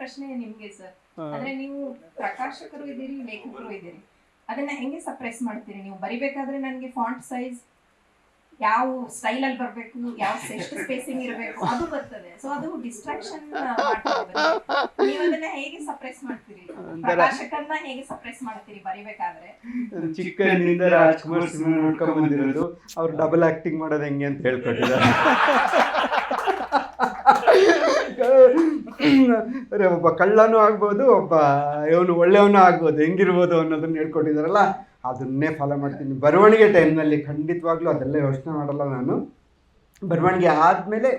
ಪ್ರಶ್ನೆ ನಿಮ್ಗೆ ಸರ್. ಅಂದ್ರೆ ನೀವು ಪ್ರಕಾಶಕರು ಇದ್ದೀರಿ ಲೇಖಕರು ಇದ್ದೀರಿ. ಅದನ್ನ ಹೆಂಗೆ ಸಪ್ರೆಸ್ ಮಾಡ್ತೀರಿ ನೀವು? ಬರಿಬೇಕಾದ್ರೆ ನನಗೆ ಫಾಂಟ್ ಸೈಜ್ ಯಾವ ಸ್ಟೈಲ್ ಅಲ್ಲಿ ಬರ್ಬೇಕು ಯಾವ ಸ್ಪೇಸಿಂಗ್ ಇರಬೇಕು ಅದು ಬರ್ತದೆ. ಸೊ ಅದು ಡಿಸ್ಟ್ರಾಕ್ಷನ್ ನೀವು ಅದನ್ನ ಹೇಗೆ ಸಪ್ರೆಸ್ ಮಾಡ್ತೀರಿ? ಪ್ರಕಾಶಕರನ್ನ ಹೇಗೆ ಸಪ್ರೆಸ್ ಮಾಡ್ತೀರಿ ಬರಿಬೇಕಾದ್ರೆ? ಚಿಕ್ಕನಿಂದ ರಾಜ್ಕುಮಾರ್ ಸಿನಿಮಾ ನೋಡ್ಕೊಂಡ್ ಬಂದಿರೋದು. ಅವ್ರು ಡಬಲ್ ಆಕ್ಟಿಂಗ್ ಮಾಡೋದು ಹೆಂಗೆ ಅಂತ ಹೇಳ್ಕೊಟ್ಟಿದ್ದಾರೆ. ಒಬ್ಬ ಕಳ್ಳನೂ ಆಗ್ಬೋದು, ಒಬ್ಬ ಇವನು ಒಳ್ಳೆಯವನು ಆಗ್ಬೋದು, ಹೆಂಗಿರ್ಬೋದು ಅನ್ನೋದನ್ನ ಹೇಳ್ಕೊಟ್ಟಿದ್ದಾರಲ್ಲ ಅದನ್ನೇ ಫಾಲೋ ಮಾಡ್ತೀನಿ. ಬರವಣಿಗೆ ಟೈಮ್ನಲ್ಲಿ ಖಂಡಿತವಾಗ್ಲೂ ಅದೆಲ್ಲ ಯೋಚನೆ ಮಾಡಲ್ಲ ನಾನು. ಬರವಣಿಗೆ ಆದಮೇಲೆ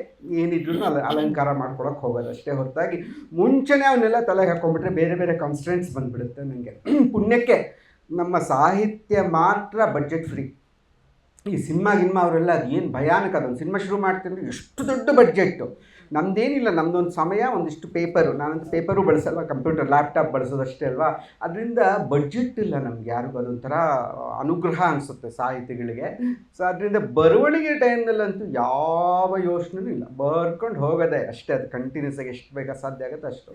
ಏನಿದ್ರು ಅಲ, ಅಲಂಕಾರ ಮಾಡ್ಕೊಳಕ್ಕೆ ಹೋಗೋದು ಅಷ್ಟೇ ಹೊರತಾಗಿ. ಮುಂಚೆನೇ ಅವನ್ನೆಲ್ಲ ತಲೆಗೆ ಹಾಕೊಂಡ್ಬಿಟ್ರೆ ಬೇರೆ ಬೇರೆ ಕಾನ್ಸ್ಟೆಂಟ್ಸ್ ಬಂದ್ಬಿಡುತ್ತೆ ನನಗೆ ಪುಣ್ಯಕ್ಕೆ ನಮ್ಮ ಸಾಹಿತ್ಯ ಮಾತ್ರ ಬಜೆಟ್ ಫ್ರೀ ಈ ಸಿನಿಮಾ ಗಿನ್ಮಾ ಅವರೆಲ್ಲ ಅದು ಏನು ಭಯಾನಕ, ಅದೊಂದು ಸಿನಿಮಾ ಶುರು ಮಾಡ್ತೀನಿ ಎಷ್ಟು ದೊಡ್ಡ ಬಡ್ಜೆಟ್ಟು ನಮ್ದೇನಿಲ್ಲ, ನಮ್ದೊಂದು ಸಮಯ, ಒಂದಿಷ್ಟು ಪೇಪರು ನಾನಂತೂ ಪೇಪರು ಬಳಸಲ್ಲ ಕಂಪ್ಯೂಟರ್ ಲ್ಯಾಪ್ಟಾಪ್ ಬಳಸೋದಷ್ಟೇ ಅಲ್ವಾ? ಅದರಿಂದ ಬಡ್ಜೆಟ್ ಇಲ್ಲ ನಮ್ಗೆ ಯಾರಿಗೂ, ಅದೊಂಥರ ಅನುಗ್ರಹ ಅನಿಸುತ್ತೆ ಸಾಹಿತಿಗಳಿಗೆ. ಸೊ ಅದರಿಂದ ಬರವಣಿಗೆ ಟೈಮ್ನಲ್ಲಂತೂ ಯಾವ ಯೋಚನೆನೂ ಇಲ್ಲ. ಬರ್ಕೊಂಡು ಹೋಗೋದೇ ಅಷ್ಟೇ, ಅದು ಕಂಟಿನ್ಯೂಸ್ ಆಗಿ ಎಷ್ಟು ಬೇಗ ಸಾಧ್ಯ ಆಗುತ್ತೆ ಅಷ್ಟು.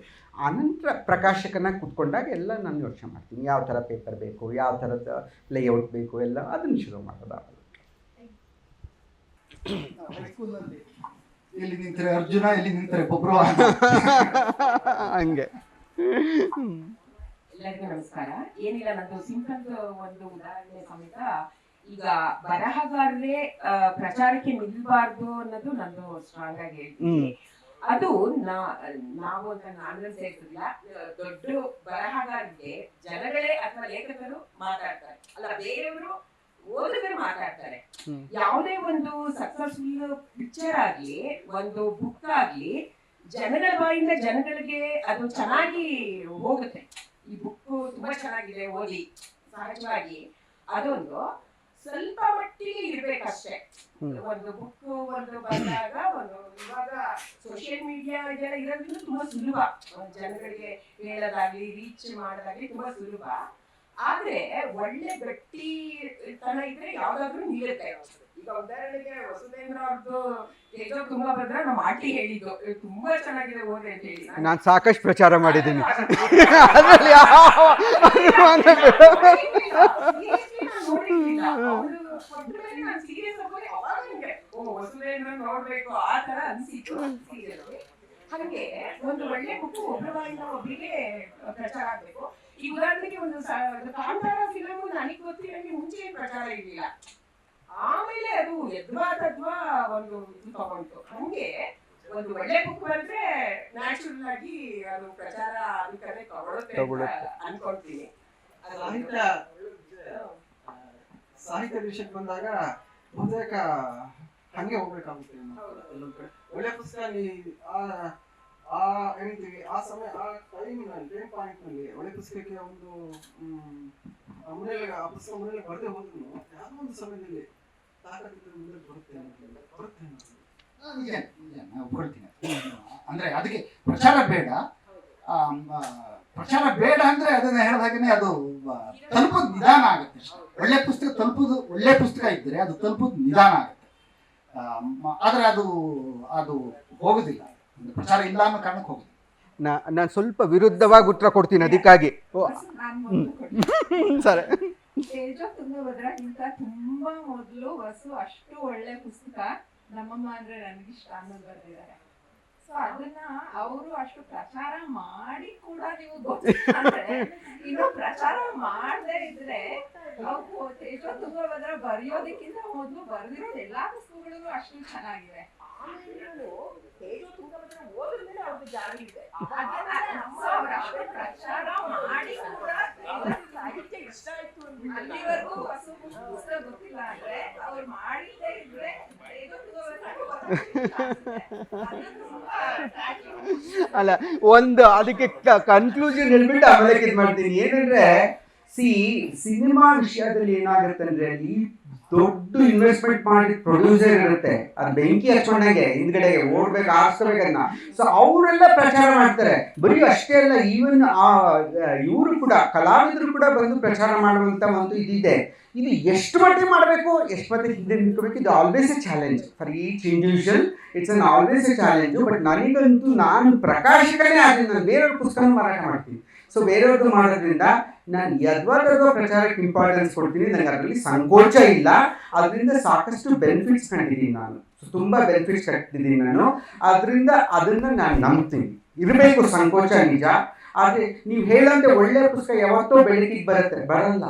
ಆನಂತರ ಪ್ರಕಾಶಕನಾಗಿ ಕುತ್ಕೊಂಡಾಗ ಎಲ್ಲ ನಾನು ಯೋಚನೆ ಮಾಡ್ತೀನಿ. ಯಾವ ಥರ ಪೇಪರ್ ಬೇಕು, ಯಾವ ಥರದ ಲೇಔಟ್ ಬೇಕು ಎಲ್ಲ, ಅದನ್ನು ಶುರು ಮಾಡೋದು ಎಲ್ಲಿ ನಿಂತರೆ ಅರ್ಜುನ ಎಲ್ಲಿ ನಿಂತರೆ ಬೊಬ್ರು? ಹಂಗೆ. ಎಲ್ಲರಿಗೂ ನಮಸ್ಕಾರ. ಏನಿಲ್ಲ ನಂದು ಸಿಂಪಲ್ ಒಂದು ಉದಾಹರಣೆ ಸಮೇತ. ಈಗ ಬರಹಗಾರರೇ ಆ, ಪ್ರಚಾರಕ್ಕೆ ನಿಲ್ಬಾರ್ದು ಅನ್ನೋದು ನಂದು ಸ್ಟ್ರಾಂಗ್ ಆಗಿ ಹೇಳ್ತೀನಿ. ಅದು ನಾ- ನಾವು ಅಂತ ನಾನು ಸೇರ್ತಿಲ್ಲ ದೊಡ್ಡ ಬರಹಗಾರರಿಗೆ ಜನಗಳೇ ಅಥವಾ ಲೇಖಕರು ಮಾತಾಡ್ತಾರೆ. ಅಲ್ಲ ಬೇರೆಯವರು ಓದುಗರು ಮಾತಾಡ್ತಾರೆ. ಯಾವುದೇ ಒಂದು ಸಕ್ಸಸ್ಫುಲ್ ಪಿಕ್ಚರ್ ಆಗ್ಲಿ ಒಂದು ಬುಕ್ ಆಗ್ಲಿ ಜನಗಳ ಬಾಯಿಂದ ಜನಗಳಿಗೆ ಅದು ಚೆನ್ನಾಗಿ ಹೋಗುತ್ತೆ. ಈ ಬುಕ್ ತುಂಬಾ ಚೆನ್ನಾಗಿದೆ ಓದಿ ಸಹಜವಾಗಿ. ಅದೊಂದು ಸ್ವಲ್ಪ ಮಟ್ಟಿಗೆ ಇರ್ಬೇಕಷ್ಟೇ. ಒಂದು ಬುಕ್ ಒಂದು ಬಂದಾಗ ಒಂದು ಇವಾಗ ಸೋಷಿಯಲ್ ಮೀಡಿಯಾ ಇದೆಲ್ಲ ಇರೋದ್ರಿಂದ ತುಂಬಾ ಸುಲಭ. ಜನಗಳಿಗೆ ಹೇಳೋದಾಗ್ಲಿ ರೀಚ್ ಮಾಡೋದಾಗ್ಲಿ ತುಂಬಾ ಸುಲಭ. ಆದ್ರೆ ಒಳ್ಳೆ ಗಟ್ಟಿ ತನ ಇದ್ರೆ ಯಾವ್ದಾದ್ರು ನಿಲ್ಲುತ್ತೆ ಈಗ ಉದಾಹರಣೆಗೆ ವಸುಧೇಂದ್ರ ಅವ್ರದ್ದು ತೇಜೋ ತುಂಬಾ ಬಂದ್ರೆ ನಮ್ಮ ಆಟಿ ಹೇಳಿದ್ದು ತುಂಬಾ ಚೆನ್ನಾಗಿದೆ ಓದೆ ಅಂತ ಹೇಳಿ. ನಾನು ಸಾಕಷ್ಟು ಪ್ರಚಾರ ಮಾಡಿದ್ದೀನಿ. ನೋಡ್ಬೇಕು ಆ ತರ ಅನ್ಸಿತ್ತು. ಹಾಗೆ ಒಂದು ಒಳ್ಳೆ ಬುಕ್ ಒಬ್ಬರ ಒಬ್ಬರಿಗೆ ಪ್ರಚಾರ ಆಗ್ಬೇಕು. ಈ ಉದಾಹರಣೆಗೆ ಒಂದು ಕಾಂತಾರ ಫಿಲಮ್ ನನಗೆ ಗೊತ್ತಿರಂಗೆ ಮುಂಚೆ ಪ್ರಚಾರ ಇರಲಿಲ್ಲ. ಆಮೇಲೆ ಅದು ಯದ್ವಾ ತದ್ವಾ ಒಂದು ಇದು ತಗೊಂಡು ಹಂಗೆ ಒಂದು ಒಳ್ಳೆ ಬುಕ್ ಬಂದ್ರೆ ನ್ಯಾಚುರಲ್ ಆಗಿ ಅದು ಪ್ರಚಾರ ಅದಕ್ಕೆ ತಗೊಳುತ್ತೆ ಅಂತ. ಅನ್ಕೊಳ್ತೀನಿ ಅದು ಸಾಹಿತ್ಯ ಸಾಹಿತ್ಯ ವಿಷಯಕ್ಕೆ ಬಂದಾಗ ಬಹುತೇಕ ಹಂಗೆ ಹೋಗ್ಬೇಕಾಗುತ್ತೆ ಎಲ್ಲೊಂದ್ ಕಡೆ. ಒಳ್ಳೆ ಪುಸ್ತಕ ನೀ ಆ ಏನಂತೀವಿ ಆ ಸಮಯ, ಆ ಟೈಮಿನಲ್ಲಿ ಟೈಮ್ ಪಾಯಿಂಟ್ನಲ್ಲಿ ಒಳ್ಳೆ ಪುಸ್ತಕಕ್ಕೆ ಒಂದು ಮನೆಯಲ್ಲಿ ಆ ಪುಸ್ತಕ ಮನೇಲಿ ಬರದೆ ಹೋದ್ರು ಯಾವುದೋ ಒಂದು ಸಮಯದಲ್ಲಿ ಮುಂದೆ ಬರುತ್ತೆ. ಬರುತ್ತೆ ನಾನು ಒಪ್ಕೊಳ್ತೀನಿ ಅಂದ್ರೆ ಅದಕ್ಕೆ ಪ್ರಚಾರ ಬೇಡ ಪ್ರಚಾರ ಬೇಡ ಅಂದ್ರೆ ಅದನ್ನ ಹೇಳಿದಾಗನೇ ಅದು ತಲುಪೋದು ನಿಧಾನ ಆಗುತ್ತೆ. ಒಳ್ಳೆ ಪುಸ್ತಕ ತಲುಪೋದು, ಒಳ್ಳೆ ಪುಸ್ತಕ ಇದ್ದರೆ ಅದು ತಲುಪೋದು ನಿಧಾನ ಆಗುತ್ತೆ ಆದ್ರೆ ಅದು ಅದು ಹೋಗುದಿಲ್ಲ ಪ್ರಚಾರ ಇಲ್ಲ ಅನ್ನೋ ಕಾರಣಕ್ಕೆ ನಾ- ನಾನು ಸ್ವಲ್ಪ ವಿರುದ್ಧವಾಗಿ ಉತ್ತರ ಕೊಡ್ತೀನಿ ಅದಕ್ಕಾಗಿ. ಓ, ನಾನು ಮೊದ್ಲು ಕೊಡ್ತೀನಿ. ಸರಿ. ತುಂಬಾ ಮೊದಲು ವಸು ಅಷ್ಟು ಒಳ್ಳೆ ಪುಸ್ತಕ ನಮ್ಮಮ್ಮ ಅಂದ್ರೆ ನನಗಿಷ್ಟ ಅನ್ನೋದು ಬರೆದಿದ್ದಾರೆ. ಸೊ ಅದನ್ನ ಅವರು ಅಷ್ಟು ಪ್ರಚಾರ ಮಾಡಿ ಕೂಡ ನೀವು ಗೊತ್ತಿಲ್ಲ ಅಂದ್ರೆ ಇನ್ನು ಪ್ರಚಾರ ಮಾಡದೇ ಇದ್ರೆ ತೇಜೋ ತುಂಗಭದ್ರ ಬರೆಯೋದಕ್ಕಿಂತ ಮೊದಲು ಬರೆದಿರೋದು ಎಲ್ಲಾ ಪುಸ್ತಕಗಳು ಅಷ್ಟು ಚೆನ್ನಾಗಿವೆ ತೇಜೋ ತುಂಗಭದ್ರ ಓದಿದ್ಮೇಲೆ ಅವ್ರಿಗೆ ಜಾರಿ ಇದೆ. ಪ್ರಚಾರ ಮಾಡಿ ಕೂಡ ಸಾಹಿತ್ಯ ಇಷ್ಟ ಆಯ್ತು ಅಲ್ಲಿವರೆಗೂ ಹೊಸ ಪುಸ್ತಕ ಗೊತ್ತಿಲ್ಲ ಅಂದ್ರೆ ಅವ್ರು ಮಾಡಿದ್ದೇ ಇದ್ರೆ ತೇಜೋ ತುಂಗಭದ್ರ ಅಲ್ಲ ಒಂದು ಅದಕ್ಕೆ ಕನ್ಕ್ಲೂಷನ್ ಹೇಳ್ಬಿಟ್ಟು ಆಮೇಲೆ ಇದು ಮಾಡ್ತೀನಿ. ಏನಂದ್ರೆ ಸಿ ಸಿನಿಮಾ ವಿಷಯದಲ್ಲಿ ಏನಾಗುತ್ತೆ ಅಂದ್ರೆ ದೊಡ್ಡ ಇನ್ವೆಸ್ಟ್ಮೆಂಟ್ ಮಾಡಿದ ಪ್ರೊಡ್ಯೂಸರ್ ಇರುತ್ತೆ. ಅದು ಬೆಂಕಿ ಹಚ್ಕೊಂಡಾಗೆ ಹಿಂದ್ಗಡೆ ಓಡ್ಬೇಕು ಆರಿಸ್ಕೋಬೇಕನ್ನ ಸೊ ಅವರೆಲ್ಲ ಪ್ರಚಾರ ಮಾಡ್ತಾರೆ. ಬರೀ ಅಷ್ಟೇ ಅಲ್ಲ ಈವನ್ ಆ ಇವರು ಕೂಡ, ಕಲಾವಿದರು ಕೂಡ ಬಂದು ಪ್ರಚಾರ ಮಾಡುವಂತ ಒಂದು ಇದಿದೆ. ಇದು ಎಷ್ಟು ಮಟ್ಟಿಗೆ ಮಾಡಬೇಕು, ಎಷ್ಟು ಮಟ್ಟಿಗೆ ಹಿಂದೆ ನಿಂತ್ಕೋಬೇಕು, ಇದು always a challenge for each individual it's an always a challenge but ನನಗಂತೂ ನಾನು ಪ್ರಕಾಶಕನೇ ಆಗಿ, ನಾನು ಬೇರೆಯವ್ರ ಪುಸ್ತಕ ಮಾರಾಟ ಮಾಡ್ತೀನಿ. ಸೊ ಬೇರೆಯವ್ರದ್ದು ಮಾಡೋದ್ರಿಂದ ನಾನು ಯದ್ವಾದರ್ಗೋ ಪ್ರಚಾರಕ್ಕೆ ಇಂಪಾರ್ಟೆನ್ಸ್ ಕೊಡ್ತೀನಿ ನನಗೆ ಅದರಲ್ಲಿ ಸಂಕೋಚ ಇಲ್ಲ. ಅದರಿಂದ ಸಾಕಷ್ಟು ಬೆನಿಫಿಟ್ಸ್ ಕಂಡಿದ್ದೀನಿ ನಾನು. ಸೊ ತುಂಬ ಬೆನಿಫಿಟ್ಸ್ ಕಟ್ಟಿದ್ದೀನಿ ನಾನು. ಅದರಿಂದ ಅದನ್ನು ನಾನು ನಂಬ್ತೀನಿ. ಇರಬೇಕು ಸಂಕೋಚ ನಿಜ. ಆದರೆ ನೀವು ಹೇಳಂತೆ ಒಳ್ಳೆಯ ಪುಸ್ತಕ ಯಾವತ್ತೋ ಬೆಳಕಿಗೆ ಬರುತ್ತೆ. ಬರಲ್ಲ.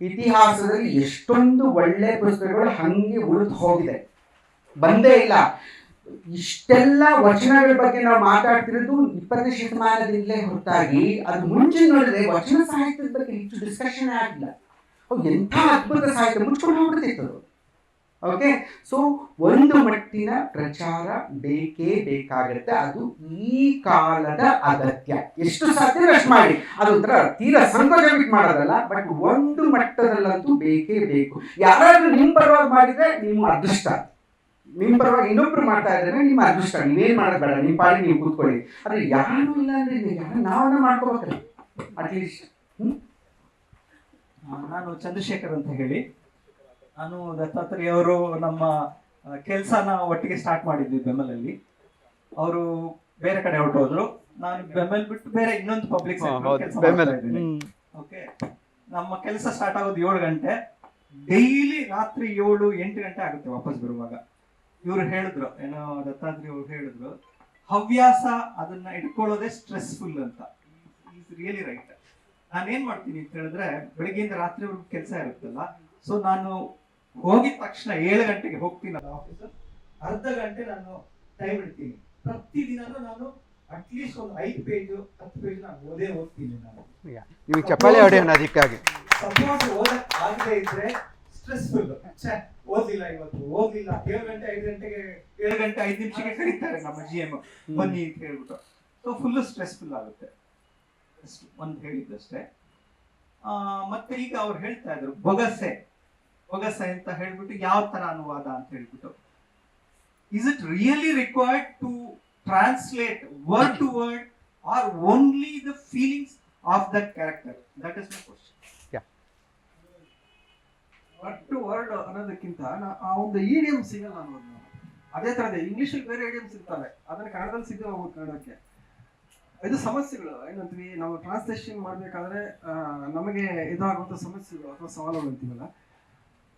ಇತಿಹಾಸದಲ್ಲಿ ಎಷ್ಟೊಂದು ಒಳ್ಳೆ ಪುಸ್ತಕಗಳು ಹಂಗೆ ಉಳಿದು ಹೋಗಿದೆ. ಬಂದೇ ಇಲ್ಲ. ಇಷ್ಟೆಲ್ಲ ವಚನಗಳ ಬಗ್ಗೆ ನಾವು ಮಾತಾಡ್ತಿರೋದು ಇಪ್ಪತ್ತನೇ ಶತಮಾನದಿಂದಲೇ ಹೊರತಾಗಿ, ಅದು ಮುಂಚೆ ನೋಡಿದ್ರೆ ವಚನ ಸಾಹಿತ್ಯದ ಬಗ್ಗೆ ಹೆಚ್ಚು ಡಿಸ್ಕಷನ್ ಆಗಿಲ್ಲ ಎಂಥ ಅದ್ಭುತ ಸಾಹಿತ್ಯ, ಮುಚ್ಕೊಂಡು ಹೋಗ್ಬಿಡ್ತಿತ್ತು ಅದು. ಓಕೆ ಸೊ ಒಂದು ಮಟ್ಟಿನ ಪ್ರಚಾರ ಬೇಕೇ ಬೇಕಾಗತ್ತೆ. ಅದು ಈ ಕಾಲದ ಅಗತ್ಯ. ಎಷ್ಟು ಸಾಧ್ಯ ಅಷ್ಟು ಮಾಡಿ? ಅದೊಂಥರ ತೀರಾ ಸಂಕೋಚ ಮಾಡೋದಲ್ಲ ಬಟ್ ಒಂದು ಮಟ್ಟದಲ್ಲಂತೂ ಬೇಕೇ ಬೇಕು. ಯಾರಾದ್ರೂ ನಿಮ್ಮ ಪರವಾಗಿ ಮಾಡಿದ್ರೆ ನಿಮ್ಮ ಅದೃಷ್ಟ. ನಿಮ್ಮ ಪರವಾಗಿ ಇನ್ನೊಬ್ರು ಮಾಡ್ತಾ ಇದ್ರೆ ನಿಮ್ಮ ಅದೃಷ್ಟ ನೀವೇನು ಮಾಡೋದು ಬೇಡ ನಿಮ್ಮ ಪಾಡಿ ನೀವು ಕೂತ್ಕೊಳ್ಳಿ. ಆದ್ರೆ ಯಾರು ಇಲ್ಲ ಅಂದ್ರೆ ಯಾರು ನಾವನ್ನ ಮಾಡ್ಕೋಬೇಕಲ್ಲ ಅಟ್ಲೀಸ್ಟ್ ಹ್ಮ್? ನಾನು ಚಂದ್ರಶೇಖರ್ ಅಂತ ಹೇಳಿ. ನಾನು ದತ್ತಾತ್ರೇಯ ಅವರು ನಮ್ಮ ಕೆಲಸನ ಒಟ್ಟಿಗೆ ಸ್ಟಾರ್ಟ್ ಮಾಡಿದ್ವಿ ಬೆಂಬಲಲ್ಲಿ. ಅವರು ಬೇರೆ ಕಡೆ ಹೊರಟೋದ್ರು ನಾನು ಬೆಂಬಲ್ ಬಿಟ್ಟು ಬೇರೆ ಇನ್ನೊಂದು ಪಬ್ಲಿಕ್ ಕೆಲಸ ಓಕೆ. ನಮ್ಮ ಕೆಲಸ ಸ್ಟಾರ್ಟ್ ಆಗೋದು ಏಳು ಗಂಟೆ. ಡೈಲಿ ರಾತ್ರಿ ಏಳು ಎಂಟು ಗಂಟೆ ಆಗುತ್ತೆ ವಾಪಸ್ ಬರುವಾಗ. ಇವರು ಹೇಳಿದ್ರು ಏನೋ ದತ್ತಾತ್ರಿ ಅವ್ರು ಹೇಳಿದ್ರು ಹವ್ಯಾಸ ಅದನ್ನ ಇಟ್ಕೊಳ್ಳೋದೇ ಸ್ಟ್ರೆಸ್ಫುಲ್ ಅಂತ. ಈಸ್ ರಿಯಲಿ ರೈಟ್ ನಾನೇನ್ ಮಾಡ್ತೀನಿ ಅಂತ ಹೇಳಿದ್ರೆ ಬೆಳಗ್ಗೆಯಿಂದ ರಾತ್ರಿವರೆಗೂ ಕೆಲಸ ಇರುತ್ತಲ್ಲ ಸೊ ನಾನು ಹೋಗಿದ ತಕ್ಷಣ ಏಳು ಗಂಟೆಗೆ ಹೋಗ್ತೀನಲ್ಲ ಆಫೀಸ್ ಅರ್ಧ ಗಂಟೆ ನಾನು ಟೈಮ್ ಇಡ್ತೀನಿ. ಪ್ರತಿದಿನನೂ ನಾನು ಅಟ್ಲೀಸ್ಟ್ ಒಂದು ಐದು ಪೇಜ್ ಹತ್ತು ಪೇಜ್ ನಾನು ಓದೇ ಹೋಗ್ತೀನಿ ನಾನು. ಚಪ್ಪಾಳೆ ಹೊಡೆಯೋಣ ಅದಕ್ಕಾಗಿ. ಸಪೋಸ್ ಓದಕ್ಕೆ ಆಗದೆ ಇದ್ರೆ ಸ್ಟ್ರೆಸ್ಫುಲ್ ಓದಿಲ್ಲ ಇವತ್ತು ಓದಿಲ್ಲ. ಏಳು ಗಂಟೆ ಐದು ಗಂಟೆಗೆ ಏಳು ಗಂಟೆ ಐದು ನಿಮಿಷಕ್ಕೆ ಕರೀತಾರೆ ನಮ್ಮ ಜಿ ಎಂ ಬನ್ನಿ ಅಂತ ಹೇಳ್ಬಿಟ್ಟು. ಸೊ ಫುಲ್ ಸ್ಟ್ರೆಸ್ಫುಲ್ ಆಗುತ್ತೆ. ಒಂದು ಹೇಳಿದ್ದಷ್ಟೇ. ಮತ್ತೆ ಈಗ ಅವ್ರು ಹೇಳ್ತಾ ಇದ್ರು ಬೊಗಸೆ. ಬೊಗಸೆ ಅಂತ ಹೇಳ್ಬಿಟ್ಟು ಯಾವ ತರ ಅನುವಾದ ಅಂತ ಹೇಳ್ಬಿಟ್ಟು. Is it really required to translate word to word or only the feelings of that character that is my question word to word ಅನ್ನೋದಕ್ಕಿಂತ ಆ ಒಂದು ಇಡಿಯಮ್ ಸಿಗಲ್ಲ ಅನ್ನೋದು ನಾನು. ಅದೇ ತರದೇ ಇಂಗ್ಲಿಷಲ್ಲಿ ಬೇರೆ ಇಡಿಯಮ್ಸ್ ಇರ್ತವೆ. ಅದನ್ನ ಕನ್ನಡದಲ್ಲಿ ಸಿದ್ಧ ಹೋಗುತ್ತೆ ಕನ್ನಡಕ್ಕೆ. ಇದು ಸಮಸ್ಯೆಗಳು. ಏನಂತೀವಿ, ನಾವು ಟ್ರಾನ್ಸ್ಲೇಷನ್ ಮಾಡಬೇಕಾದ್ರೆ ನಮಗೆ ಇದಾಗುವಂಥ ಸಮಸ್ಯೆಗಳು ಅಥವಾ ಸವಾಲುಗಳು ಅಂತೀವಲ್ಲ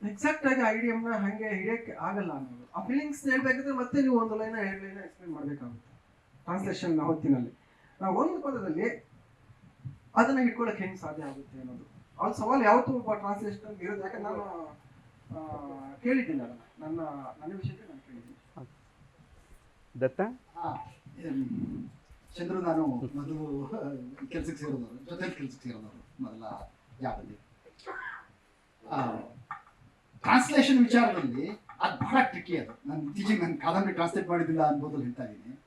ಎಕ್ಸಾಕ್ಟ್ ಆಗಿ ಐಡಿಯಮ್ನ ಹಾಗೆ ಹಿಡಿಯಕ್ಕೆ ಆಗಲ್ಲ ಅನ್ನೋದು. ಆ ಫೀಲಿಂಗ್ಸ್ ಹೇಳ್ಬೇಕಂದ್ರೆ ಮತ್ತೆ ನೀವು ಒಂದು ಲೈನ್ ಎರಡು ಲೈನ್ ಎಕ್ಸ್ಪ್ಲೇನ್ ಮಾಡಬೇಕಾಗುತ್ತೆ. ಟ್ರಾನ್ಸ್ಲೇಷನ್ ಹೊತ್ತಿನಲ್ಲಿ. ನಾವು ಒಂದು ಪದದಲ್ಲಿ ಅದನ್ನ ಇಟ್ಕೊಳ್ಳೋಕೆ ಹೆಂಗೆ ಸಾಧ್ಯ ಆಗುತ್ತೆ ಅನ್ನೋದು. ಅವ್ರ ಸವಾಲು ಯಾವತ್ತೂ ಒಬ್ಬ ಟ್ರಾನ್ಸ್ಲೇಷನ್ ಇರೋದು? ಯಾಕಂದ್ರೆ ನಾನು ಆ, ಕೇಳಿದ್ದೀನಿ ಅದನ್ನ. ನನ್ನ ನನ್ನ ವಿಷಯಕ್ಕೆ ನಾನು ಕೇಳಿದ್ದೀನಿ. ದತ್ತ? ಚಂದ್ರು ನಾನು ಮೊದಲು ಕೆಲ್ಸಕ್ಕೆ ಸೇರಿದವರು ಜೊತೆ ಕೆಲ್ಸಕ್ಕೆ ಸೇರಿದವರು ಮೊದಲ ಜಾಗದಲ್ಲಿ. ಟ್ರಾನ್ಸ್ಲೇಷನ್ ವಿಚಾರದಲ್ಲಿ ಅದು ಬಹಳ ಟ್ರಿಕಿ ಅದು. ನಾನು ಇತ್ತೀಚೆಗೆ ನನ್ನ ಕಾದಂಬರಿ ಟ್ರಾನ್ಸ್ಲೇಟ್ ಮಾಡಿದ್ದಿಲ್ಲ ಅನ್ಬೋದು ಹೇಳ್ತಾ ಇದ್ದೀನಿ